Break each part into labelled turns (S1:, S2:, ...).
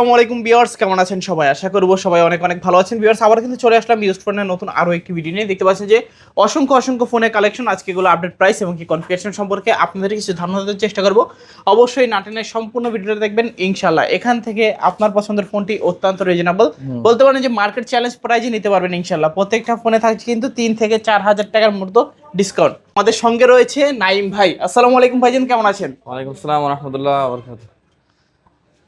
S1: আসসালামাইকুম বিয়ার্স কেমন আছেন সবাই আশা করবো সবাই অনেক অনেক ভালো আছেন বিয়ার্স আবার কিন্তু চলে আসলাম ইউজ ফোনের নতুন আরও একটি ভিডিও নিয়ে দেখতে পাচ্ছেন যে অসংখ্য অসংখ্য ফোনের কালেকশন আজকে এগুলো আপডেট প্রাইস এবং কি কনফিগারেশন সম্পর্কে আপনাদের কিছু ধারণা দেওয়ার চেষ্টা করবো অবশ্যই নাটেনের সম্পূর্ণ ভিডিওটা দেখবেন ইনশাল্লাহ এখান থেকে আপনার পছন্দের ফোনটি অত্যন্ত রিজনেবল বলতে পারেন যে মার্কেট চ্যালেঞ্জ প্রাইজে নিতে পারবেন ইনশাল্লাহ প্রত্যেকটা ফোনে থাকছে কিন্তু তিন থেকে চার হাজার টাকার মতো ডিসকাউন্ট আমাদের সঙ্গে রয়েছে নাইম ভাই আসসালামু আলাইকুম ভাইজান কেমন আছেন
S2: ওয়ালাইকুম আসসালাম রহমতুল্লাহ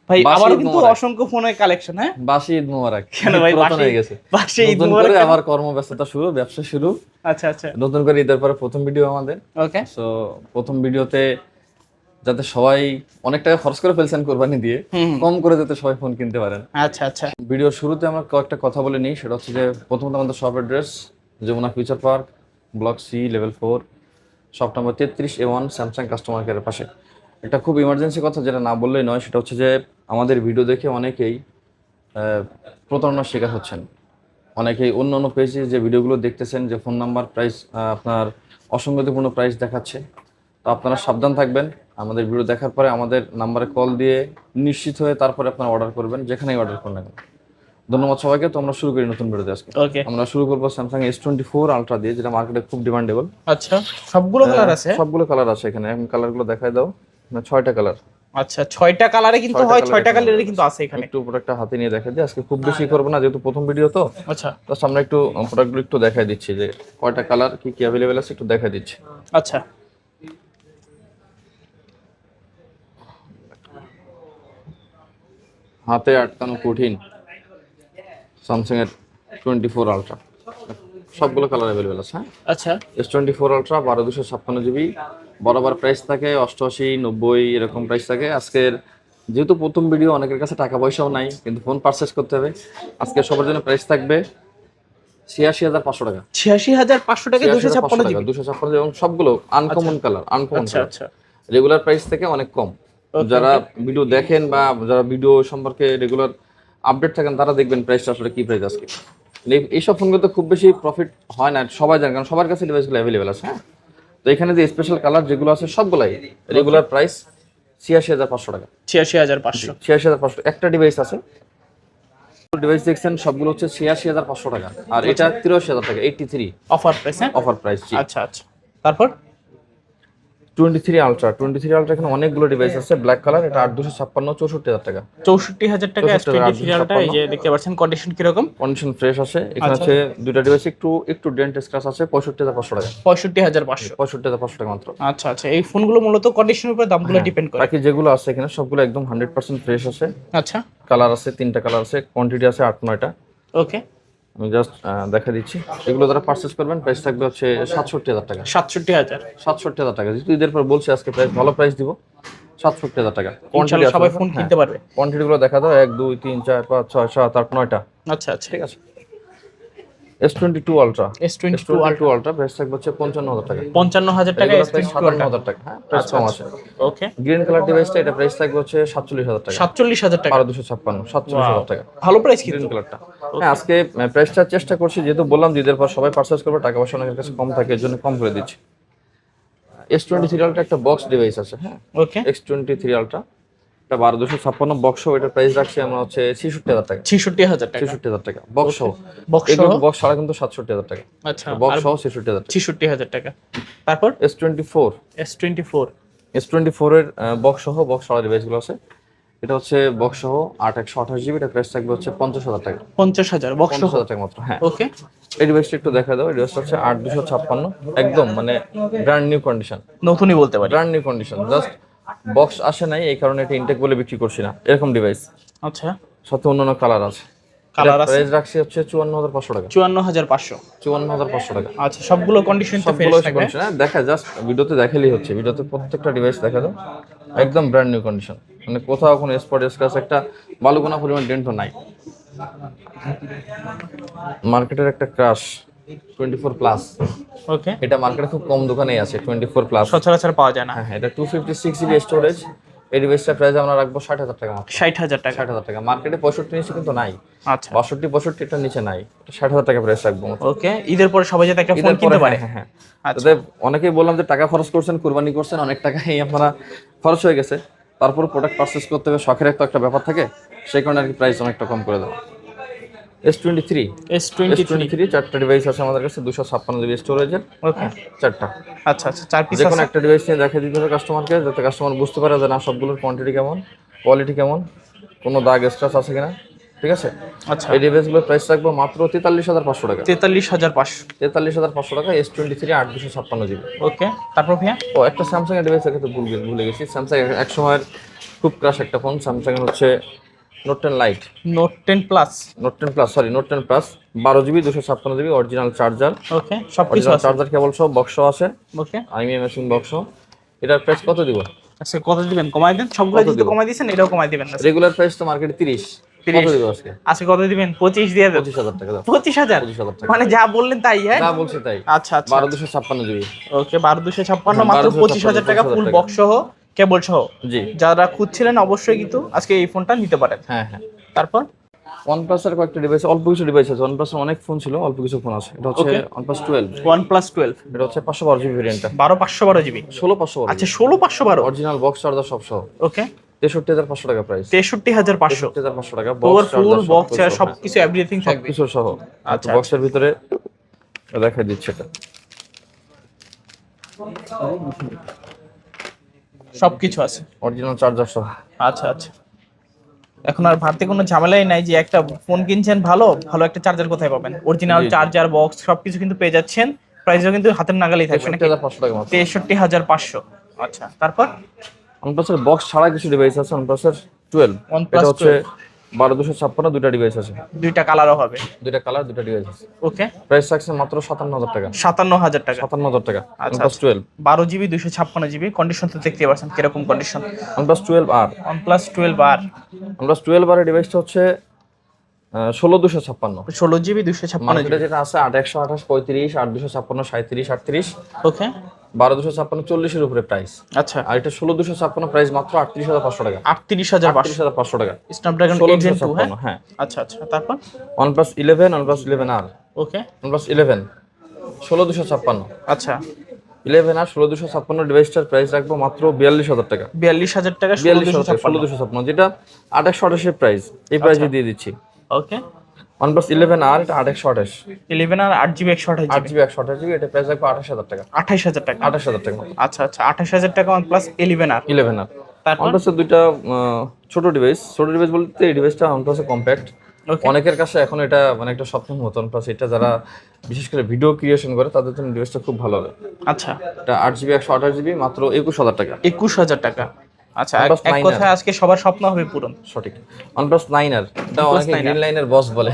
S1: ভাই আমার কিন্তু অসংখ্য ফোনের কালেকশন হ্যাঁ
S2: বাসি ঈদ মোবারক
S1: কেন ভাই বাসি হয়ে গেছে
S2: বাসি ঈদ মোবারক আমার কর্মব্যস্ততা শুরু ব্যবসা শুরু আচ্ছা আচ্ছা নতুন করে ঈদের পরে প্রথম ভিডিও আমাদের ওকে সো প্রথম ভিডিওতে যাতে সবাই অনেক টাকা খরচ করে ফেলছেন কোরবানি দিয়ে কম করে যাতে সবাই ফোন কিনতে পারেন আচ্ছা আচ্ছা ভিডিওর শুরুতে আমরা কয়েকটা কথা বলে নিই সেটা হচ্ছে যে প্রথমত আমাদের shop address Jamuna future park block C level four shop number তেত্রিশ ওয়ান স্যামসাং কাস্টমার কেয়ারের পাশে একটা খুব ইমার্জেন্সি কথা যেটা না বললেই নয় সেটা হচ্ছে যে আমাদের ভিডিও দেখে অনেকেই প্রতারণার শিকার হচ্ছেন অনেকেই অন্য অন্য পেজে যে ভিডিওগুলো দেখতেছেন যে ফোন নাম্বার প্রাইস আপনার অসংগতিপূর্ণ প্রাইস দেখাচ্ছে তো আপনারা সাবধান থাকবেন আমাদের ভিডিও দেখার পরে আমাদের নাম্বারে কল দিয়ে নিশ্চিত হয়ে তারপরে আপনারা অর্ডার করবেন যেখানেই অর্ডার করলেন ধন্যবাদ সবাইকে তো আমরা শুরু করি নতুন ভিডিওতে আজকে ওকে আমরা শুরু করব Samsung S twenty four ultra দিয়ে যেটা মার্কেটে খুব ডিমান্ডেবল
S1: আচ্ছা সবগুলো কালার হ্যাঁ, আছে
S2: সবগুলো কালার আছে এখানে এখন কালারগুলো দেখাই দাও না ছয়টা কালার
S1: আচ্ছা ছয়টা কালারে কিন্তু হয় ছয়টা কালারে কিন্তু আছে এখানে
S2: একটু প্রোডাক্টটা হাতে নিয়ে দেখা দিই আজকে খুব বেশি আচ্ছা। করব না যেহেতু প্রথম ভিডিও তো আচ্ছা তো সামনে একটু প্রোডাক্টগুলো একটু দেখাই দিচ্ছি যে কয়টা কালার কি কি अवेलेबल আছে একটু দেখাই দিচ্ছি আচ্ছা হাতে আটকানো কঠিন স্যামসাং এর 24 আলট্রা সবগুলো কালার अवेलेबल আছে হ্যাঁ আচ্ছা S24 আলট্রা 12256 জিবি বরাবর প্রাইস থাকে অষ্টআশি নব্বই এরকম প্রাইস থাকে আজকের যেহেতু প্রথম ভিডিও অনেকের কাছে টাকা পয়সাও নাই কিন্তু ফোন পারচেস করতে হবে আজকে সবার জন্য প্রাইস থাকবে ছিয়াশি হাজার পাঁচশো টাকা
S1: ছিয়াশি হাজার পাঁচশো টাকা দুশো ছাপ্পান্ন টাকা
S2: দুশো ছাপ্পান্ন এবং সবগুলো uncommon colour uncommon regular price থেকে অনেক কম যারা ভিডিও দেখেন বা যারা ভিডিও সম্পর্কে রেগুলার আপডেট থাকেন তারা দেখবেন প্রাইসটা আসলে কি প্রাইস আজকে এইসব তো খুব বেশি প্রফিট হয় না সবাই জানেন কারণ সবার কাছে ডিভাইসগুলো অ্যাভেলেবেল আছে হ্যাঁ তো এখানে যে স্পেশাল কালার যেগুলো আছে সবগুলাই রেগুলার প্রাইস ছিয়াশি হাজার পাঁচশো টাকা
S1: ছিয়াশি হাজার পাঁচশো
S2: ছিয়াশি হাজার পাঁচশো একটা ডিভাইস আছে ডিভাইস দেখছেন সবগুলো হচ্ছে ছিয়াশি হাজার পাঁচশো টাকা আর এটা তিরাশি হাজার টাকা eighty three offer price offer price
S1: আচ্ছা আচ্ছা তারপর
S2: twenty three ultra twenty three ultra এখানে অনেকগুলো ডিভাইস হ্যাঁ। আছে ব্ল্যাক কালার এটা আট দুশো ছাপ্পান্ন চৌষট্টি হাজার টাকা
S1: চৌষট্টি হাজার টাকা দেখতে পাচ্ছেন কন্ডিশন কিরকম
S2: কন্ডিশন ফ্রেশ আছে এখানে আচ্ছা। আছে দুইটা ডিভাইস একটু একটু ডেন্ট স্ক্রাচ আছে পঁয়ষট্টি হাজার পাঁচশো টাকা
S1: পঁয়ষট্টি হাজার পাঁচশো
S2: পঁয়ষট্টি হাজার পাঁচশো টাকা মাত্র
S1: আচ্ছা আচ্ছা এই ফোনগুলো মূলত কন্ডিশনের উপর দামগুলো ডিপেন্ড হ্যাঁ,
S2: করে বাকি যেগুলো আছে এখানে সবগুলো একদম হান্ড্রেড পার্সেন্ট ফ্রেশ আছে আচ্ছা কালার আছে তিনটা কালার আছে কোয়ান্টিটি আছে আট নয়টা ওকে আমি জাস্ট দেখা দিচ্ছি এগুলো যারা পারচেস করবেন প্রাইস থাকবে হচ্ছে সাতষট্টি হাজার টাকা
S1: সাতষট্টি হাজার
S2: সাতষট্টি হাজার টাকা যেহেতু ঈদের পর বলছি আজকে প্রাইস ভালো প্রাইস দিব সাতষট্টি হাজার টাকা
S1: সবাই ফোন হ্যাঁ। কিনতে পারবে
S2: কোয়ান্টিটিগুলো দেখা দাও এক দুই তিন চার পাঁচ ছয় সাত আট নয়টা
S1: আচ্ছা আচ্ছা ঠিক আছে
S2: S22 Ultra S22 Ultra Ultra price থাকবে হচ্ছে 55000 টাকা
S1: 55000 টাকা S22 টাকা
S2: হ্যাঁ প্রাইস আচ্ছা, কম আচ্ছা। আছে ওকে গ্রিন কালার ডিভাইসটা এটা প্রাইস থাকবে হচ্ছে 47000 টাকা 47000 টাকা 12256 47000 টাকা
S1: ভালো প্রাইস কিন্তু গ্রিন কালারটা
S2: হ্যাঁ আজকে প্রাইসটা চেষ্টা করছি যেহেতু বললাম দিদের পর সবাই পারচেজ করবে টাকা পয়সা অনেকের কাছে কম থাকে এজন্য কম করে দিচ্ছি S23 Ultra একটা বক্স ডিভাইস আছে হ্যাঁ ওকে থ্রি Ultra এটা বারো দুশো ছাপ্পান্ন বক্স এটার প্রাইস রাখছি আমরা হচ্ছে ছিষট্টি হাজার টাকা
S1: ছিষট্টি হাজার টাকা
S2: ছিষট্টি হাজার টাকা বক্স বক্স বক্স ছাড়া কিন্তু সাতষট্টি হাজার টাকা আচ্ছা বক্স সহ ছিষট্টি হাজার
S1: ছিষট্টি হাজার টাকা তারপর
S2: S twenty four
S1: S twenty four
S2: S twenty ফোরের বক্স সহ বক্স ছাড়া ডিভাইসগুলো আছে এটা হচ্ছে বক্স সহ আট একশো আঠাশ জিবি এটা প্রাইস থাকবে হচ্ছে পঞ্চাশ হাজার টাকা
S1: পঞ্চাশ হাজার বক্স
S2: হাজার টাকা মাত্র হ্যাঁ ওকে এই ডিভাইসটা একটু দেখা দাও এই ডিভাইসটা হচ্ছে আট দুশো ছাপ্পান্ন একদম মানে ব্র্যান্ড নিউ কন্ডিশন
S1: নতুনই বলতে পারি
S2: brand new condition just box আসে নাই এই কারণে এটা ইনটেক বলে বিক্রি করছি না এরকম ডিভাইস আচ্ছা সাথে অন্যান্য কালার আছে কালার আছে প্রাইস রাখছি হচ্ছে 54500 টাকা 54500 54500 টাকা
S1: আচ্ছা সবগুলো কন্ডিশন তো ফ্রেশ থাকবে না
S2: হ্যাঁ, দেখা জাস্ট ভিডিওতে দেখালেই হচ্ছে ভিডিওতে প্রত্যেকটা ডিভাইস দেখা দাও একদম ব্র্যান্ড নিউ কন্ডিশন মানে কোথাও কোনো স্পট স্ক্র্যাচ একটা বালুকোনা পরিমাণ ডেন্টও নাই মার্কেটের একটা ক্রাশ কম
S1: আছে
S2: প্রাইস হ্যাঁ, হ্যাঁ, আমরা ষাট হাজার টাকা মার্কেটে আচ্ছা। নিচে নাই ষাট হাজার টাকা প্রাইস রাখবো
S1: ওকে ঈদের পরে সবাই কিনতে হ্যাঁ, পারে
S2: আচ্ছা। অনেকেই বললাম যে টাকা খরচ করছেন কুরবানি করছেন অনেক টাকাই আপনারা খরচ হয়ে গেছে তারপর প্রোডাক্ট পার্সেস করতে হবে শখের একটা ব্যাপার থাকে সেই কারণে আর কি প্রাইস অনেকটা কম করে দেবো S23
S1: S23
S2: চারটা ডিভাইস আছে আমাদের কাছে 256 জিবি স্টোরেজের ওকে চারটা
S1: আচ্ছা আচ্ছা চার পিস
S2: এখন একটা ডিভাইস নিয়ে দেখা দিতে হবে কাস্টমারকে যাতে কাস্টমার বুঝতে পারে যে না সবগুলোর কোয়ান্টিটি কেমন কোয়ালিটি কেমন কোনো দাগ স্ক্র্যাচ আছে কিনা ঠিক আছে আচ্ছা এই ডিভাইসগুলোর প্রাইস রাখবো মাত্র তেতাল্লিশ হাজার পাঁচশো টাকা
S1: তেতাল্লিশ হাজার পাঁচশো
S2: তেতাল্লিশ হাজার পাঁচশো টাকা এস টোয়েন্টি থ্রি আট দুশো ছাপ্পান্ন জিবি
S1: ওকে তারপর ভাইয়া
S2: ও একটা স্যামসাং এর ডিভাইস এর ক্ষেত্রে ভুল ভুলে গেছি স্যামসাং এক সময়ের খুব ক্রাশ একটা ফোন স্যামসাং হচ্ছে note ten lite
S1: note ten plus
S2: note ten plus sorry note ten plus বারো জিবি দুশো ছাপ্পান্ন জিবি অরিজিনাল চার্জার ওকে সব চার্জার কেবল সব বক্স আছে ওকে আইমি মেশিন বক্স এটার প্রাইস কত দিব
S1: আচ্ছা কত দিবেন কমাই দেন সবগুলো যদি কমাই দিবেন এটাও কমাই দিবেন
S2: রেগুলার প্রাইস তো মার্কেটে 30
S1: আজকে কত দিবেন 25 দিয়ে দেন 25000 টাকা 25000 মানে যা বললেন তাই হ্যাঁ যা তাই আচ্ছা আচ্ছা
S2: 12256 দিবি
S1: ওকে 12256 মাত্র 25000 টাকা ফুল বক্স সহ কেবল সহ জি যারা খুঁজছিলেন অবশ্যই কিন্তু আজকে এই ফোনটা নিতে পারেন হ্যাঁ হ্যাঁ তারপর
S2: ওয়ানপ্লাসের কয়েকটা ডিভাইস অল্প কিছু ডিভাইস আছে ওয়ানপ্লাস অনেক ফোন ছিল অল্প কিছু ফোন আছে এটা হচ্ছে ওয়ানপ্লাস টুয়েলভ
S1: ওয়ানপ্লাস টুয়েলভ
S2: এটা হচ্ছে পাঁচশো বারো জিবি ভেরিয়েন্টটা
S1: বারো পাঁচশো বারো জিবি ষোলো পাঁচশো আচ্ছা ষোলো পাঁচশো বারো
S2: অরিজিনাল বক্স চার্জার সব সহ ওকে তেষট্টি হাজার পাঁচশো টাকা প্রাইস
S1: তেষট্টি হাজার পাঁচশো হাজার পাঁচশো টাকা বক্স ফুল বক্স সব কিছু এভরিথিং সব
S2: কিছু সহ আচ্ছা বক্সের আচ্ছা, আচ্ছা। ভিতরে দেখা দিচ্ছে এটা সবকিছু আছে অরিজিনাল চার্জার সহ
S1: আচ্ছা আচ্ছা এখন আর ভারতে কোনো ঝামেলাই নাই যে একটা ফোন কিনছেন ভালো ভালো একটা চার্জার কোথায় পাবেন অরিজিনাল চার্জার বক্স সবকিছু কিন্তু পেয়ে যাচ্ছেন প্রাইসও কিন্তু হাতের নাগালেই থাকবে নাকি তেষট্টি হাজার পাঁচশো আচ্ছা তারপর
S2: OnePlus বক্স ছাড়া কিছু ডিভাইস আছে OnePlus 12 এটা হচ্ছে বারো দুশো ছাপ্পান্ন দুইটা ডিভাইস আছে
S1: দুইটা কালারও হবে
S2: দুইটা কালার দুটো ডিভাইস আছে ওকে প্রাইস থাকছে মাত্র সাতান্ন হাজার টাকা
S1: সাতান্ন হাজার টাকা সাতান্ন হাজার টাকা আচ্ছা, OnePlus টুয়েলভ আচ্ছা। বারো জিবি দুশো ছাপ্পান্ন জিবি কন্ডিশন তো দেখতে পাচ্ছেন কিরকম condition
S2: OnePlus twelve R
S1: OnePlus twelve R
S2: OnePlus twelve R ডিভাইসটা হচ্ছে ষোলো দুশো ছাপ্পান্ন
S1: ষোলো জিবি দুশো ছাপ্পান্ন
S2: মানে যেটা আছে আট একশো আঠাশ পঁয়ত্রিশ আট দুশো ছাপ্পান্ন সাঁত্রিশ আটত্রিশ ওকে বারো দুশো ছাপ্পান্ন চল্লিশের উপরে প্রাইস আচ্ছা আর এটা ষোলো দুশো ছাপ্পান্ন প্রাইস মাত্র আটত্রিশ হাজার পাঁচশো টাকা আটত্রিশ হাজার আটত্রিশ হাজার পাঁচশো টাকা
S1: স্ন্যাপড্রাগন টু হ্যাঁ আচ্ছা আচ্ছা তারপর
S2: OnePlus eleven one eleven R okay one eleven ষোলো দুশো ছাপ্পান্ন আচ্ছা ইলেভেন আর ষোলো দুশো ছাপ্পান্ন ডিভাইসটার প্রাইস রাখবো মাত্র বিয়াল্লিশ হাজার টাকা
S1: বিয়াল্লিশ হাজার টাকা বিয়াল্লিশ
S2: ষোলো দুশো ছাপ্পান্ন যেটা আট একশো আঠাশের প্রাইস এই প্রাইসে আচ্ছা। দিয়ে দিচ্ছি ওকে ওয়ানপ্লাস OnePlus 11R এটা 8x 28
S1: 11R 8GB 128GB
S2: 8GB 128GB এটা প্রাইস আঠাশ হাজার টাকা আঠাশ হাজার টাকা আঠাশ হাজার টাকা
S1: আচ্ছা আচ্ছা আঠাশ হাজার টাকা OnePlus আর ইলেভেন আর
S2: OnePlus দুইটা ছোট ডিভাইস ছোট ডিভাইস বলতে এই ডিভাইসটা OnePlus কম্প্যাক্ট অনেকের কাছে এখন এটা মানে একটা স্বপ্নের মতন প্লাস এটা যারা বিশেষ করে ভিডিও ক্রিয়েশন করে তাদের জন্য ডিভাইসটা খুব ভালো হবে আচ্ছা এটা আট জিবি একশো আঠাশ জিবি মাত্র একুশ হাজার টাকা
S1: একুশ হাজার টাকা আচ্ছা এক কথায় আজকে সবার স্বপ্ন হবে পূরণ
S2: সঠিক ওয়ানপ্লাস নাইন আর এটা অনেকে গ্রিন লাইনের বস বলে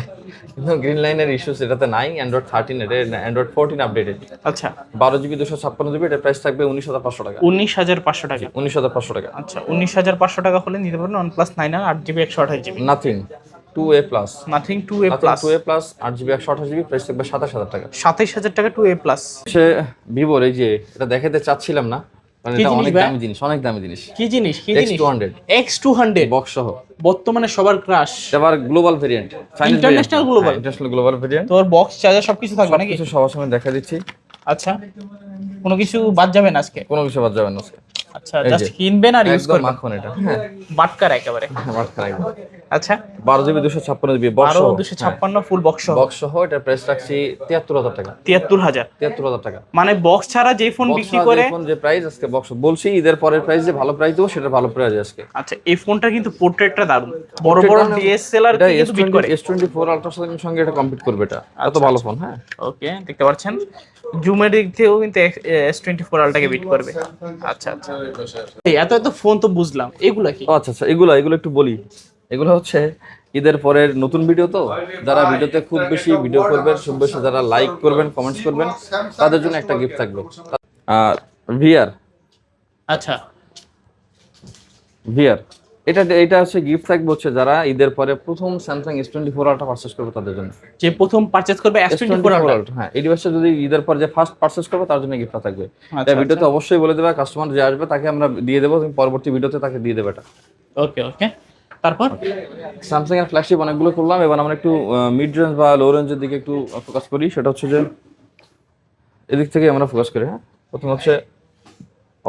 S2: কিন্তু গ্রিন লাইনের ইস্যুস এটাতে নাই অ্যান্ড্রয়েড থার্টিন এর অ্যান্ড্রয়েড ফোরটিন আপডেটেড আচ্ছা বারো জিবি দুশো ছাপ্পান্ন জিবি এটার প্রাইস থাকবে উনিশ হাজার পাঁচশো টাকা
S1: উনিশ হাজার পাঁচশো টাকা
S2: উনিশ হাজার পাঁচশো টাকা
S1: আচ্ছা উনিশ হাজার পাঁচশো টাকা হলে নিতে পারবেন ওয়ানপ্লাস নাইন আর আট জিবি একশো আঠাশ GB
S2: nothing two A plus
S1: nothing two A plus
S2: two A plus আট জিবি একশো আঠাশ জিবি প্রাইস থাকবে সাতাশ হাজার টাকা
S1: সাতাশ হাজার টাকা টু এ প্লাস
S2: সে ভিভোর এই যে এটা দেখাতে চাচ্ছিলাম না মানে অনেক দামি জিনিস অনেক দামি জিনিস কি জিনিস কি জিনিস
S1: এক্স টু হান্ড্রেড বক্স সহ বর্তমানে সবার ক্রাশ
S2: এবার global variant
S1: international global global variant তোর বক্স চার্জার সবকিছু থাকবে নাকি
S2: সবার সময় দেখা দিচ্ছি
S1: আচ্ছা কোনো কিছু বাদ যাবে আজকে কোনো কিছু বাদ যাবে আচ্ছা কিনবেন আর ইউজ
S2: করবেন এটা হ্যাঁ।
S1: বাটকার একেবারে
S2: হ্যাঁ, বাটকার একেবারে আচ্ছা বারো জিবি দুশো ছাপ্পান্ন জিবি বারো
S1: দুশো ছাপ্পান্ন ফুল বক্স
S2: বক্স সহ এটার প্রাইস রাখছি তিয়াত্তর হাজার টাকা তিয়াত্তর হাজার তিয়াত্তর হাজার টাকা
S1: মানে বক্স ছাড়া যে ফোন বিক্রি করে
S2: যে প্রাইস আজকে বক্স বলছি ঈদের পরের প্রাইস যে ভালো প্রাইস দেবো সেটা ভালো প্রাইস আজকে
S1: আচ্ছা এই ফোনটা কিন্তু পোর্ট্রেটটা দারুণ বড় বড় ডিএসএলআর মানে- কিন্তু বিট করে
S2: S24 আলট্রা সঙ্গে এটা কম্পিট করবে এটা এত আচ্ছা, ভালো ফোন আচ্ছা। হ্যাঁ
S1: ওকে দেখতে পাচ্ছেন জুমের দিক থেকেও কিন্তু এস টোয়েন্টি ফোর আলটাকে বিট করবে আচ্ছা আচ্ছা এত এত ফোন তো বুঝলাম
S2: এগুলা কি আচ্ছা আচ্ছা এগুলা এগুলো একটু বলি এগুলো হচ্ছে ঈদের পরের নতুন ভিডিও তো যারা ভিডিওতে খুব বেশি ভিডিও করবেন খুব বেশি যারা লাইক করবেন কমেন্টস করবেন তাদের জন্য একটা গিফট থাকবে আর ভিআর আচ্ছা ভিআর এটা এটা হচ্ছে গিফট থাকবে হচ্ছে যারা ঈদের পরে প্রথম Samsung S twenty four ultra purchase করবে তাদের জন্য
S1: যে প্রথম পারচেস করবে এস টোয়েন্টি ফোর আলটা
S2: হ্যাঁ এই ডিভাইসটা যদি ঈদের পর যে ফার্স্ট পারচেস করবে তার জন্য গিফট থাকবে এটা আচ্ছা, ভিডিওতে আচ্ছা। অবশ্যই বলে দেবে কাস্টমার যে আসবে তাকে আমরা দিয়ে দেবো পরবর্তী ভিডিওতে তাকে দিয়ে দেবে এটা
S1: ওকে ওকে তারপর
S2: স্যামসাং এর ফ্ল্যাগশিপ অনেকগুলো করলাম এবার আমরা একটু মিড রেঞ্জ বা লো রেঞ্জের দিকে একটু ফোকাস করি সেটা হচ্ছে যে এদিক থেকে আমরা ফোকাস করি হ্যাঁ প্রথম হচ্ছে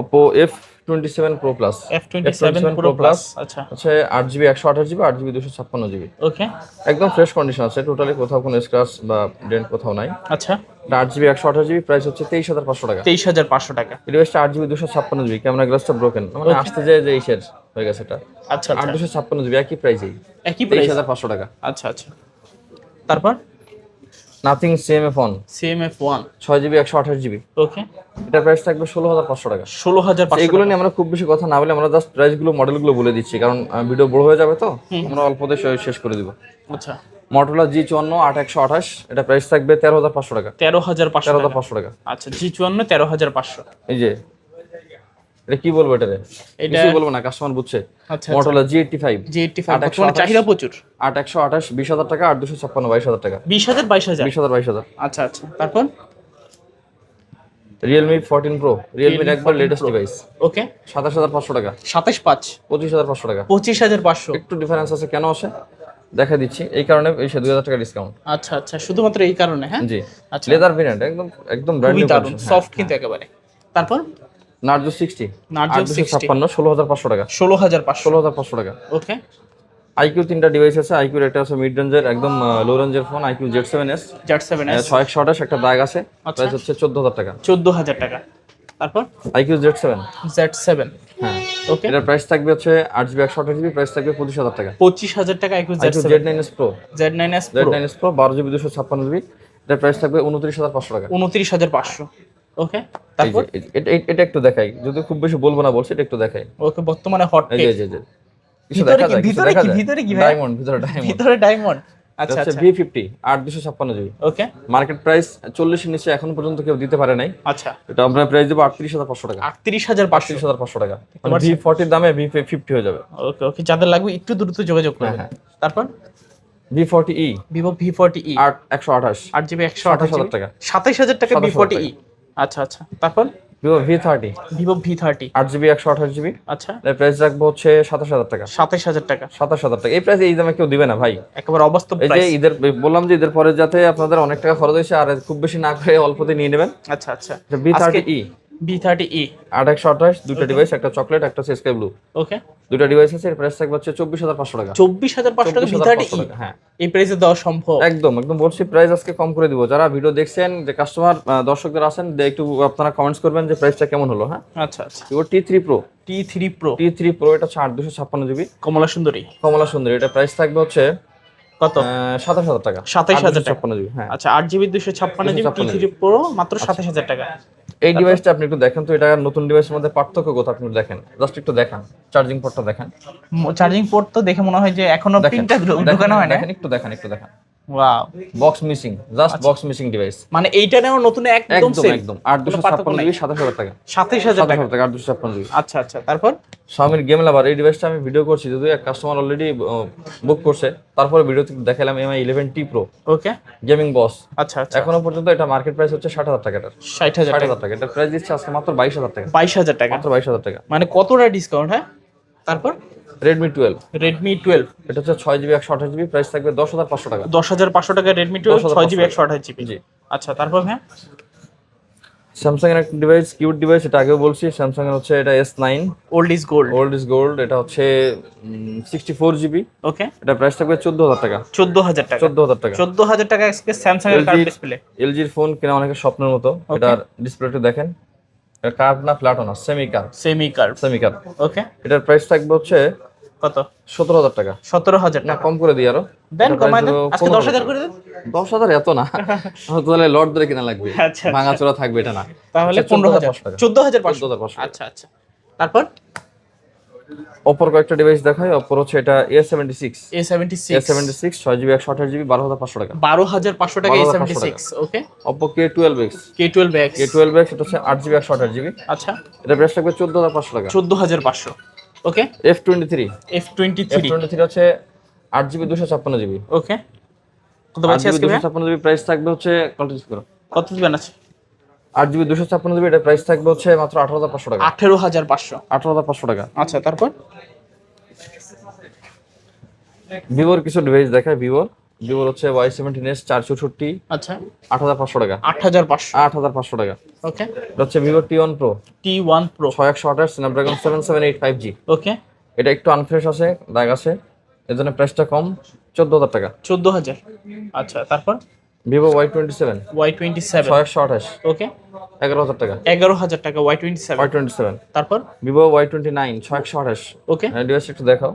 S2: Oppo F twenty seven pro plus
S1: F twenty seven pro plus
S2: আচ্ছা হচ্ছে আট জিবি একশো আঠাশ জিবি আট জিবি দুশো ছাপ্পান্ন জিবি ওকে একদম ফ্রেশ কন্ডিশন আছে টোটালি কোথাও কোনো স্ক্রাচ বা ডেন্ট কোথাও নাই আচ্ছা আট জিবি একশো আঠাশ জিবি প্রাইস হচ্ছে তেইশ হাজার পাঁচশো টাকা
S1: তেইশ হাজার পাঁচশো টাকা
S2: রিভাইসটা আট জিবি দুশো ছাপ্পান্ন জিবি ক্যামেরা গ্লাসটা ব্রোকেন মানে আসতে যায় যে ইসের হয়ে গেছে এটা আচ্ছা, আচ্ছা। আট দুশো ছাপ্পান্ন জিবি একই প্রাইসেই একই তেইশ হাজার পাঁচশো টাকা
S1: আচ্ছা আচ্ছা তারপর
S2: nothing CMF one
S1: CMF one
S2: ছয় জিবি একশো আঠাশ জিবি ওকে এটা প্রাইস থাকবে ষোলো হাজার পাঁচশো টাকা ষোলো হাজার এগুলো নিয়ে আমরা খুব বেশি কথা না বলে আমরা জাস্ট প্রাইসগুলো মডেলগুলো বলে দিচ্ছি কারণ ভিডিও বড় হয়ে যাবে তো আমরা অল্পতে শেষ করে দিব আচ্ছা মটোলা জি চুয়ান্ন আট একশো আঠাশ এটা প্রাইস থাকবে তেরো হাজার পাঁচশো টাকা
S1: তেরো হাজার পাঁচশো
S2: তেরো হাজার পাঁচশো টাকা
S1: আচ্ছা জি চুয়ান্ন তেরো হাজার পাঁচশো
S2: এই যে এটা কি বলবো এটারে এটা বলবো না কাস্টমার বুঝছে Motorola G eighty five
S1: G eighty five চাহিদা প্রচুর
S2: আট একশো আঠাশ বিশ হাজার টাকা আট দুশো ছাপ্পান্ন বাইশ হাজার টাকা
S1: বিশ হাজার বাইশ হাজার বিশ হাজার বাইশ হাজার আচ্ছা আচ্ছা তারপর
S2: রিয়েলমি ফোরটিন প্রো রিয়েলমির একবার লেটেস্ট ডিভাইস ওকে সাতাশ হাজার পাঁচশো টাকা সাতাশ পাঁচ পঁচিশ হাজার পাঁচশো টাকা
S1: পঁচিশ হাজার পাঁচশো
S2: একটু ডিফারেন্স আছে কেন আসে দেখা দিচ্ছি এই কারণে এই দুই হাজার টাকা ডিসকাউন্ট
S1: আচ্ছা আচ্ছা শুধুমাত্র এই কারণে হ্যাঁ
S2: জি আচ্ছা লেদার ভেরিয়েন্ট একদম একদম ব্র্যান্ড নিউ
S1: সফট কিন্তু হ্যাঁ। একেবারে তারপর নার্জো সিক্সটি নার্জো ছাপ্পান্ন ষোলো হাজার পাঁচশো টাকা ষোলো হাজার পাঁচশো ষোলো হাজার পাঁচশো টাকা ওকে আইকিউ তিনটা ডিভাইস আছে আইকিউ একটা আছে মিড রেঞ্জের একদম লো রেঞ্জের phone iQOO Z seven S Z seven S ছয় একশো আঠাশ একটা দাগ আছে প্রাইস আচ্ছা। হচ্ছে চোদ্দ হাজার টাকা চোদ্দ হাজার টাকা তারপর iQOO Z seven Z seven হ্যাঁ ওকে এটার প্রাইস থাকবে হচ্ছে আট জিবি একশো আঠাশ জিবি প্রাইস থাকবে পঁচিশ হাজার টাকা পঁচিশ হাজার টাকা iQOO Z Z nine S pro Z nine S Z nine S pro বারো জিবি দুশো ছাপ্পান্ন জিবি এটার প্রাইস থাকবে উনত্রিশ হাজার পাঁচশো টাকা উনত্রিশ হাজার পাঁচশো ওকে এটা একটু দেখাই যদি খুব বেশি বলবো না বলছি এটা একটু দেখাই ওকে বর্তমানে হট এই যে ভিতরে ভিতরে আচ্ছা ফিফটি আচ্ছা। আট দুশো ছাপ্পান্ন জিবি ওকে মার্কেট প্রাইস নিচে এখন পর্যন্ত কেউ দিতে পারে নাই আচ্ছা এটা আমরা প্রাইস হাজার পাঁচশো টাকা আটত্রিশ হাজার হাজার পাঁচশো টাকা ভি মানে দামে ভি ফিফটি হয়ে যাবে ওকে যাদের লাগবে একটু দ্রুত যোগাযোগ করে হ্যাঁ, হ্যাঁ। তারপর V E vivo V E আট একশো আঠাশ আট জিবি একশো আঠাশ হাজার টাকা সাতাইশ হাজার e। টাকা ভি ই আচ্ছা আচ্ছা তারপর vivo V thirty vivo V thirty আট জিবি একশো আঠাশ জিবি আচ্ছা এর প্রাইস রাখবো হচ্ছে সাতাশ হাজার টাকা সাতাশ হাজার টাকা সাতাশ হাজার টাকা এই প্রাইস এই দামে কেউ দিবে না ভাই একেবারে অবাস্তব এই যে ঈদের বললাম যে ঈদের পরে যাতে আপনাদের অনেক টাকা খরচ হয়েছে আর খুব বেশি না করে অল্পতে নিয়ে নেবেন আচ্ছা আচ্ছা V thirty E V thirty E আট একশো আঠাশ দুটো ডিভাইস একটা চকলেট একটা স্কাই ব্লু ওকে দুটো ডিভাইস আছে এর প্রাইস থাকবে হচ্ছে চব্বিশ হাজার পাঁচশো টাকা চব্বিশ হাজার পাঁচশো টাকা ভিটাটি হ্যাঁ এই প্রাইসে দেওয়া সম্ভব একদম একদম বলছি প্রাইস আজকে কম করে দিব যারা ভিডিও দেখছেন যে কাস্টমার দর্শকদের আসেন একটু আপনারা কমেন্টস করবেন যে প্রাইসটা কেমন হলো হ্যাঁ আচ্ছা আচ্ছা T three pro T three pro T three pro এটা হচ্ছে আট দুশো ছাপ্পান্ন জিবি কমলা সুন্দরী কমলা সুন্দরী এটা প্রাইস থাকবে হচ্ছে কত সাতাশ হাজার টাকা সাতাশ হাজার ছাপ্পান্ন জিবি হ্যাঁ আচ্ছা আট জিবি দুশো ছাপ্পান্ন জিবি টি থ্রি প্রো মাত্র সাতাশ হাজার টাকা এই ডিভাইসটা আপনি একটু দেখেন তো এটা নতুন ডিভাইসের মধ্যে পার্থক্য কত আপনি দেখেন জাস্ট একটু দেখান চার্জিং পোর্টটা দেখেন চার্জিং পোর্ট তো দেখে মনে হয় যে এখনো পিনটা ঢোকানো হয় না দেখেন একটু দেখেন একটু দেখেন wow box missing just box missing device মানে এইটা নাও নতুন একদম সেম একদম 8256 জিবি 27000 টাকা 27000 টাকা 8256 জিবি আচ্ছা আচ্ছা তারপর স্বামীর গেম লাভার এই ডিভাইসটা আমি ভিডিও করছি যদিও কাস্টমার অলরেডি বুক করছে তারপরে ভিডিওতে দেখালাম Mi 11 T pro okay gaming boss আচ্ছা এখনো পর্যন্ত এটা মার্কেট প্রাইস হচ্ছে 60000 টাকা 60000 টাকা টাকা এটা প্রাইস দিচ্ছে আজকে মাত্র 22000 টাকা 22000 টাকা মাত্র 22000 টাকা মানে কতটা ডিসকাউন্ট হ্যাঁ তারপর রেডমি টুয়েলভ রেডমি টুয়েলভ এটা হচ্ছে ছয় জিবি একশো আঠাশ জিবি প্রাইস থাকবে দশ হাজার পাঁচশো টাকা দশ হাজার পাঁচশো টাকা রেডমি টুয়েলভ ছয় জিবি একশো আঠাশ জিবি জি আচ্ছা তারপর হ্যাঁ স্যামসাং এর একটা ডিভাইস কিউট ডিভাইস এটা আগেও বলছি স্যামসাং এর হচ্ছে এটা S nine old is gold old is gold এটা হচ্ছে সিক্সটি ফোর জিবি ওকে এটা প্রাইস থাকবে চোদ্দ হাজার টাকা চোদ্দ হাজার টাকা চোদ্দ হাজার টাকা চোদ্দ হাজার টাকা আজকে স্যামসাং এর ডিসপ্লে এলজির ফোন কিনা অনেকের স্বপ্নের মতো এটার ডিসপ্লেটা দেখেন এটা কার্ভ না ফ্ল্যাট না semi curve semi curve semi curve okay এটার প্রাইস থাকবে হচ্ছে কত সতেরো হাজার টাকা সতেরো হাজার টাকা কম করে দিই আরো দেন কমাই দেন আজকে দশ হাজার করে দেন দশ এত না তাহলে লট ধরে কিনা লাগবে আচ্ছা, আচ্ছা। ভাঙাচোরা থাকবে এটা না তাহলে আচ্ছা, পনেরো হাজার চোদ্দ হাজার আচ্ছা আচ্ছা তারপর অপর কয়েকটা ডিভাইস দেখায় অপর হচ্ছে এটা A seventy six A seventy six A seventy six ছয় জিবি একশো আঠাশ জিবি বারো হাজার পাঁচশো টাকা বারো হাজার পাঁচশো টাকা A seventy six okay Oppo K twelve X K twelve X K twelve X এটা হচ্ছে আট জিবি একশো আঠাশ জিবি আচ্ছা এটা প্রাইস লাগবে চোদ্দ হাজার পাঁচশো টাকা চোদ্দ হাজার পাঁচশো okay F twenty three F twenty three twenty three হচ্ছে আট জিবি দুশো ছাপ্পান্ন জিবি ওকে কত আছে আজকে দুশো ছাপ্পান্ন জিবি প্রাইস থাকবে হচ্ছে কন্টিনিউ করো কত দিবেন আছে আট জিবি দুশো ছাপ্পান্ন জিবি এটা প্রাইস থাকবে হচ্ছে মাত্র আঠারো হাজার পাঁচশো টাকা আঠেরো হাজার পাঁচশো আঠারো হাজার পাঁচশো টাকা আচ্ছা তারপর ভিভোর কিছু ডিভাইস দেখায় ভিভোর ভিভোর হচ্ছে ওয়াই সেভেন্টিন এস চারশো ষট্টি আচ্ছা আট হাজার পাঁচশো টাকা আট হাজার পাঁচশো আট হাজার পাঁচশো টাকা ওকে এটা হচ্ছে vivo T one pro T one pro ছয় একশো আঠাশ Snapdragon seven seven eight five G okay এটা একটু আনফ্রেশ আছে দাগ আছে এর জন্য প্রাইসটা কম চোদ্দ হাজার টাকা চোদ্দ হাজার আচ্ছা তারপর Vivo Y twenty seven Y twenty seven ছয় একশো আঠাশ ওকে এগারো হাজার টাকা এগারো হাজার টাকা Y twenty seven twenty seven তারপর ভিভো ওয়াই টোয়েন্টি নাইন ছয় একশো আঠাশ ওকে ডিভাইস হ্যাঁ, একটু দেখাও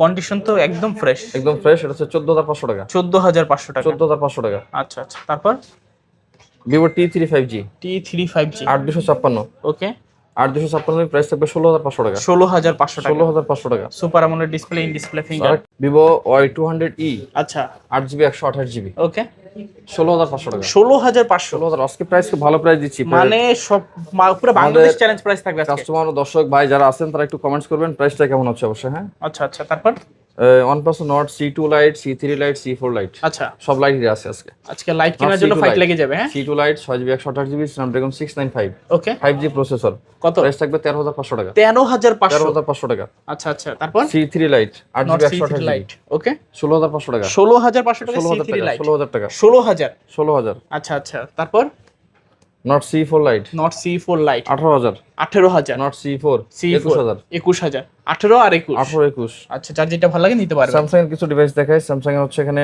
S1: কন্ডিশন তো একদম ফ্রেশ একদম ফ্রেশ এটা হচ্ছে 14500 টাকা 14500 টাকা 14500 টাকা আচ্ছা আচ্ছা তারপর ভিভো T35G T35G 8256 ওকে আর দুশো ছাপ্পান্ন প্রাইস থাকবে ষোলো হাজার পাঁচশো টাকা ষোলো হাজার পাঁচশো ষোলো হাজার পাঁচশো টাকা সুপার আমলের display in display finger Vivo Y two hundred E আচ্ছা আট জিবি একশো আঠাশ জিবি ওকে ষোলো হাজার পাঁচশো টাকা ষোলো হাজার পাঁচশো হাজার আজকে প্রাইস খুব ভালো প্রাইস দিচ্ছি মানে সব পুরো বাংলাদেশ চ্যালেঞ্জ প্রাইস থাকবে কাস্টমার দর্শক ভাই যারা আছেন তারা একটু কমেন্টস করবেন প্রাইসটা কেমন হচ্ছে অবশ্যই হ্যাঁ আচ্ছা আচ্ছা তারপর not C two lite C three lite C four lite আচ্ছা সব লাইট আছে আজকে আজকে লাইট কেনার জন্য ফাইট লেগে যাবে হ্যাঁ C2 lite 6GB 128GB Snapdragon 695 okay G processor কত প্রাইস থাকবে পাঁচশো টাকা তেরো হাজার হাজার পাঁচশো টাকা আচ্ছা আচ্ছা তারপর C three lite 8GB 128GB lite okay ষোলো হাজার পাঁচশো টাকা ষোলো হাজার 16500 টাকা ষোলো হাজার টাকা ষোলো হাজার ষোলো হাজার আচ্ছা আচ্ছা তারপর not C four lite not C four lite আঠারো হাজার আঠেরো হাজার নট সি ফোর সি একুশ হাজার একুশ হাজার আঠেরো আর একুশ আঠারো একুশ আচ্ছা যার যেটা ভালো লাগে নিতে পারে স্যামসাং এর কিছু ডিভাইস দেখায় স্যামসাং এর হচ্ছে এখানে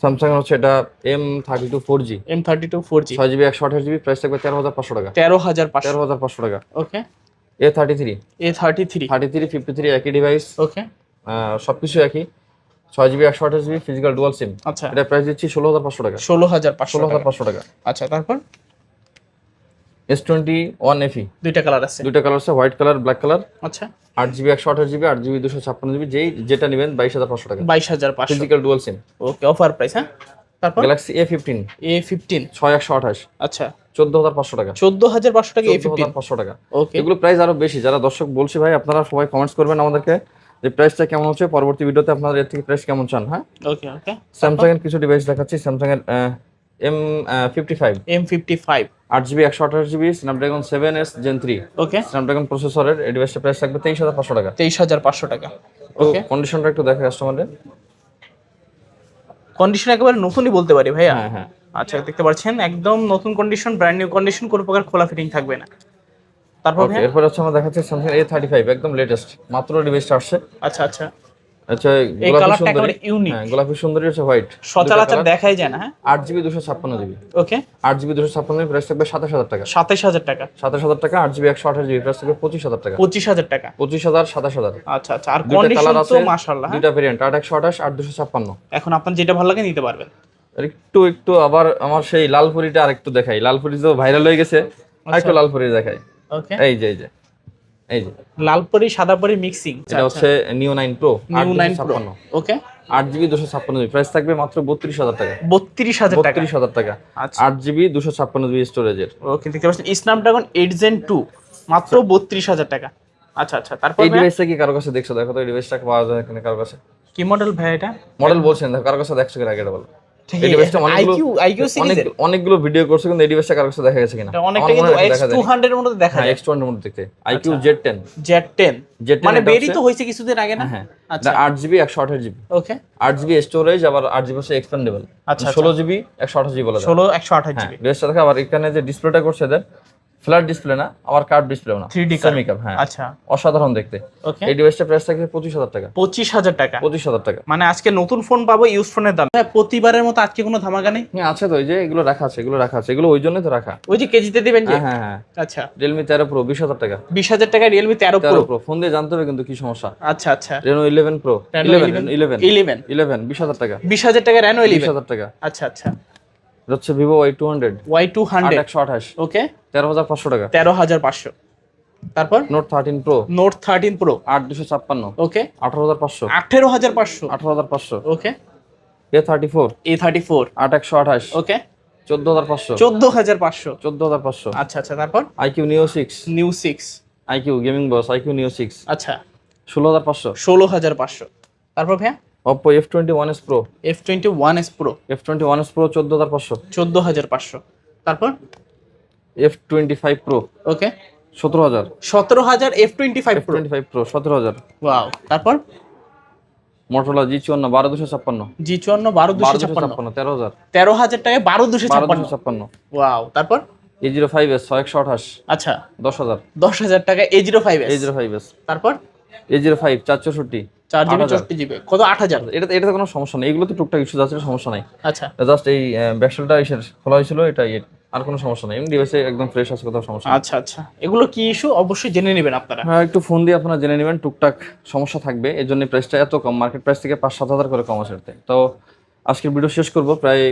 S1: স্যামসাং হচ্ছে এটা M thirty two four G M thirty two four G ছয় জিবি একশো আঠাশ জিবি প্রাইস থাকবে তেরো হাজার পাঁচশো টাকা তেরো হাজার তেরো হাজার পাঁচশো টাকা okay A thirty three A thirty three thirty three fifty three একই ডিভাইস ওকে সব কিছু একই ছয় জিবি একশো আঠাশ জিবি ফিজিক্যাল ডুয়াল সিম আচ্ছা এটা প্রাইস দিচ্ছি ষোলো হাজার পাঁচশো টাকা ষোলো হাজার পাঁচশো ষোলো হাজার পাঁচশো টাকা আচ্ছা তারপর এস টোয়েন্টি ওয়ান এফি দুইটা কালার আছে দুইটা কালার আছে হোয়াইট কালার ব্ল্যাক কালার আচ্ছা আট জিবি একশো আঠাশ জিবি আট জিবি দুশো ছাপ্পান্ন জিবি যেই যেটা নেবেন বাইশ হাজার পাঁচশো টাকা বাইশ হাজার পাঁচশো physical dual SIM okay offer price হ্যাঁ তারপর Galaxy A fifteen A fifteen ছয় একশো আঠাশ আচ্ছা চোদ্দ হাজার পাঁচশো টাকা চোদ্দ হাজার পাঁচশো টাকা এ ফিফটিন পাঁচশো টাকা ওকে এগুলো প্রাইস আরো বেশি যারা দর্শক বলছি ভাই আপনারা সবাই কমেন্টস করবেন আমাদেরকে যে প্রাইসটা কেমন হচ্ছে পরবর্তী ভিডিওতে আপনাদের এর থেকে প্রাইস কেমন চান হ্যাঁ ওকে ওকে স্যামসাং এর কিছু ডিভাইস দেখাচ্ছি স্যামসাং এর M fifty five M fifty five আট জিবি একশো আঠাশ GB Snapdragon seven S Gen three okay Snapdragon প্রসেসরের এই ডিভাইসটা প্রাইস থাকবে তেইশ হাজার পাঁচশো টাকা তেইশ হাজার পাঁচশো টাকা ওকে কন্ডিশনটা একটু দেখা কাস্টমারের কন্ডিশন একেবারে নতুনই বলতে পারি ভাইয়া হ্যাঁ হ্যাঁ আচ্ছা দেখতে পাচ্ছেন একদম নতুন কন্ডিশন ব্র্যান্ড নিউ কন্ডিশন কোনো প্রকার খোলা ফিটিং থাকবে না তারপর এরপর হচ্ছে আমরা দেখাচ্ছি স্যামসাং এ থার্টি ফাইভ একদম লেটেস্ট মাত্র ডিভাইসটা আসছে আচ্ছা আচ্ছা আচ্ছা হ্যাঁ, গোলাপি সুন্দরী ইউনিক গোলাপি হোয়াইট সচরাচর দেখাই যায় না হ্যাঁ? আট জিবি দুশো ছাপ্পান্ন জিবি ওকে আট জিবি দুশো প্রাইস থাকবে সাতাশ হাজার টাকা সাতাশ হাজার টাকা সাতাশ হাজার টাকা আট জিবি একশো আঠাশ প্রাইস থাকবে পঁচিশ হাজার টাকা পঁচিশ হাজার টাকা পঁচিশ হাজার সাতাশ হাজার আচ্ছা আচ্ছা আর কোন কালার আছে মাশাআল্লাহ হ্যাঁ? দুটো ভেরিয়েন্ট আট একশো আঠাশ আট দুশো ছাপ্পান্ন এখন আপনার যেটা ভালো লাগে নিতে পারবেন একটু একটু আবার আমার সেই লালপুরিটা আরেকটু দেখাই লালপুরি তো ভাইরাল হয়ে গেছে আরেকটু আচ্ছা। লালপুরি দেখাই ওকে এই যে এই যে এই যে লাল পরি সাদা পরি মিক্সিং এটা আচ্ছা, হচ্ছে নিও 9 প্রো ওকে 256 প্রাইস থাকবে মাত্র 32000 টাকা 32000 টাকা 32000 টাকা 8 256 স্টোরেজের ওকে দেখতে পাচ্ছেন স্ন্যাপড্রাগন 8 জেন 2 মাত্র 32000 আচ্ছা। টাকা আচ্ছা আচ্ছা তারপর এই ডিভাইসটা কি কারো কাছে দেখছো দেখো তো এই ডিভাইসটা পাওয়া যায় এখানে কারো কাছে কি মডেল ভাই এটা মডেল বলছেন কারো কাছে দেখছো কি আগে এটা বলো অনেকগুলো ভিডিও করছে কিন্তু কাছে দেখা গেছে কিনা অনেকটা কিন্তু এক্স টু মধ্যে দেখা হ্যাঁ, যায় এক্স টু হান্ড্রেড মধ্যে iQOO Z ten Z ten মানে বেরি তো হয়েছে কিছুদিন আগে না হ্যাঁ, হ্যাঁ। আচ্ছা। আট জিবি একশো আঠাশ জিবি ওকে আট জিবি স্টোরেজ আবার আট জিবি হচ্ছে এক্সপেন্ডেবল আচ্ছা, আচ্ছা ষোলো জিবি একশো আঠাশ জিবি বলা ষোলো একশো আঠাশ জিবি হ্যাঁ, আবার এখানে যে ডিসপ্লেটা করছে এদের ফ্ল্যাট ডিসপ্লে না আমার কার্ড ডিসপ্লে না থ্রি ডি মেকআপ হ্যাঁ আচ্ছা অসাধারণ দেখতে ওকে এই ডিভাইসটা প্রাইস থাকে পঁচিশ হাজার টাকা পঁচিশ হাজার টাকা পঁচিশ হাজার টাকা মানে আজকে নতুন ফোন পাবো ইউজ ফোনের দাম হ্যাঁ প্রতিবারের মতো আজকে কোনো ধামাকা নেই হ্যাঁ আছে তো এই যে এগুলো রাখা আছে এগুলো রাখা আছে এগুলো ওই জন্যই তো রাখা ওই যে কেজিতে দিবেন যে হ্যাঁ হ্যাঁ, হ্যাঁ। আচ্ছা রিয়েলমি তেরো প্রো বিশ হাজার টাকা বিশ হাজার টাকা রিয়েলমি তেরো প্রো প্রো ফোন দিয়ে জানতে হবে কিন্তু কি সমস্যা আচ্ছা আচ্ছা Reno eleven pro eleven eleven eleven eleven বিশ হাজার টাকা বিশ হাজার টাকা রেনো ইলেভেন বিশ হাজার টাকা আচ্ছা আচ্ছা হচ্ছে Vivo Y two hundred Y two hundred একশো আঠাশ ওকে তেরো হাজার পাঁচশো টাকা তেরো হাজার পাঁচশো তারপর Note thirteen pro Note thirteen pro আট দুশো ছাপ্পান্ন ওকে আঠারো হাজার পাঁচশো আঠেরো হাজার পাঁচশো আঠারো হাজার পাঁচশো okay A thirty four A thirty four আট একশো আঠাশ ওকে চোদ্দ হাজার পাঁচশো চোদ্দ হাজার পাঁচশো চোদ্দ হাজার পাঁচশো আচ্ছা আচ্ছা তারপর iQOO Neo six Neo six iQOO gaming boss iQOO Neo six আচ্ছা ষোলো হাজার পাঁচশো ষোলো হাজার পাঁচশো তারপর ভাইয়া Oppo F21s Pro F21s Pro F21s Pro 14500 14500 তারপর F25 Pro okay five 17000 F25 Pro F25 Pro হাজার ওয়াও তারপর মোটরোলা জি চুয়ান্ন বারো দুশো ছাপ্পান্ন জি চুয়ান্ন বারো দুশো ছাপ্পান্ন তেরো হাজার তেরো হাজার টাকায় বারো দুশো ছাপ্পান্ন ছাপ্পান্ন ওয়াও তারপর এ জিরো ফাইভ এস ছয় একশো আঠাশ আচ্ছা দশ হাজার দশ হাজার টাকা A zero five A zero five S তারপর এইট জিরো ফাইভ চার চৌষট্টি আট হাজার আচ্ছা, এটাতে কোনো সমস্যা নেই টুকটাক ইস্যু সমস্যা নাই জাস্ট আচ্ছা। এই খোলা হয়েছিল ইয়ে, আর কোনো সমস্যা নেই আচ্ছা, কি ইস্যু অবশ্যই জেনে আপনারা হ্যাঁ একটু ফোন দিয়ে জেনে নেবেন টুকটাক সমস্যা থাকবে এর জন্য প্রাইসটা এত কম মার্কেট প্রাইস থেকে পাঁচ সাত হাজার করে কম আছে তো আজকের ভিডিও শেষ করব প্রায়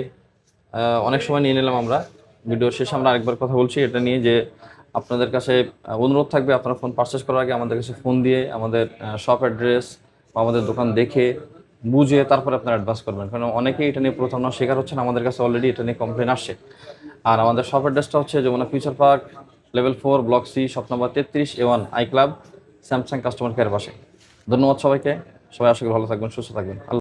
S1: অনেক সময় নিয়ে নিলাম আমরা ভিডিও শেষ আমরা আরেকবার কথা বলছি এটা নিয়ে যে আপনাদের কাছে অনুরোধ থাকবে আপনারা ফোন পারচেস করার আগে আমাদের কাছে ফোন দিয়ে আমাদের শপ অ্যাড্রেস বা আমাদের দোকান দেখে বুঝে তারপরে আপনারা অ্যাডভান্স করবেন কারণ অনেকেই এটা নিয়ে শেখার হচ্ছে হচ্ছেন আমাদের কাছে অলরেডি এটা নিয়ে কমপ্লেন আসছে আর আমাদের শপ অ্যাড্রেসটা হচ্ছে যেমন future park level four block C shop number তেত্রিশ A one i club Samsung customer care পাশে ধন্যবাদ সবাইকে সবাই আশা করি ভালো থাকবেন সুস্থ থাকবেন